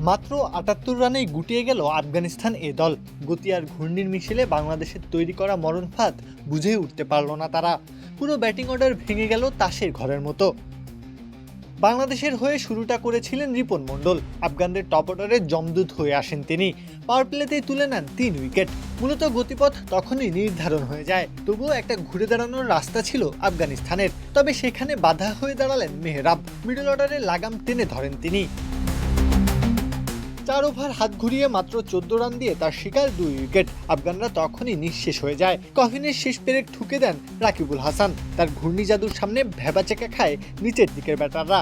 মাত্র আটাত্তর রানেই গুটিয়ে গেল আফগানিস্তান এ দল। গতি আর ঘূর্ণির মিছিলে বাংলাদেশের তৈরি করা মরণ ফাঁদ বুঝে উঠতে পারল না তারা। পুরো ব্যাটিং অর্ডার ভেঙে গেল তাসের ঘরের মতো। বাংলাদেশের হয়ে শুরুটা করেছিলেন রিপন মণ্ডল। আফগানদের টপ অর্ডারে জমদূত হয়ে আসেন তিনি। পাওয়ার প্লেতেই তুলে নেন তিন উইকেট। মূলত গতিপথ তখনই নির্ধারণ হয়ে যায়। তবুও একটা ঘুরে দাঁড়ানোর রাস্তা ছিল আফগানিস্তানের। তবে সেখানে বাধা হয়ে দাঁড়ালেন মেহরাব। মিডল অর্ডারে লাগাম টেনে ধরেন তিনি। চার ওভার হাত ঘুরিয়ে মাত্র চোদ্দ রান দিয়ে তার শিকার দুই উইকেট। আফগানরা তখনই নিঃশেষ হয়ে যায়। কহিনের শেষ পেরেক ঠুকে দেন রাকিবুল হাসান। তার ঘূর্ণি জাদুর সামনে ভেবাচেকা খায় নিচের দিকের ব্যাটাররা।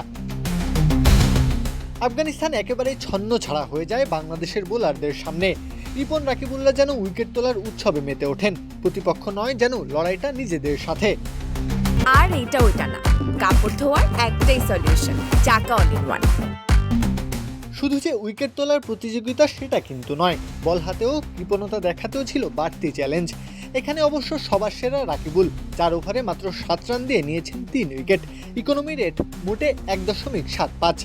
আফগানিস্তান একেবারেই ছন্ন ছাড়া হয়ে যায় বাংলাদেশের বোলারদের সামনে। রিপন রাকিবুল্লাহ যেন উইকেট তোলার উৎসবে মেতে ওঠেন। প্রতিপক্ষ নয় যেন লড়াইটা নিজেদের সাথে। আর এটা ওইটা না। কাপড় ধোয়ার একটাই সলিউশন চাকা ইন ওয়ান শুধু যে উইকেট তোলার প্রতিযোগিতা সেটা কিন্তু নয়, বল হাতেও কৃপণতা দেখাতেও ছিল বাড়তি চ্যালেঞ্জ এখানে অবশ্য সবার সেরা রাকিবুল, চার ওভারে মাত্র সাত রান দিয়ে নিয়েছেন তিন উইকেট। ইকোনমি রেট মোটে এক দশমিক সাত পাঁচ।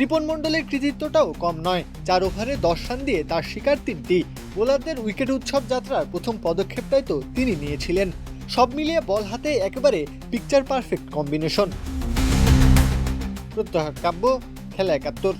রিপন মণ্ডলের কৃতিত্বটাও কম নয়, চার ওভারে দশ রান দিয়ে তার শিকার তিনটি। বোলারদের উইকেট উৎসব যাত্রার প্রথম পদক্ষেপটাই তো তিনি নিয়েছিলেন। সব মিলিয়ে বল হাতে একেবারে পিকচার পারফেক্ট কম্বিনেশন প্রত্যহ কাব্য খেলা একাত্তর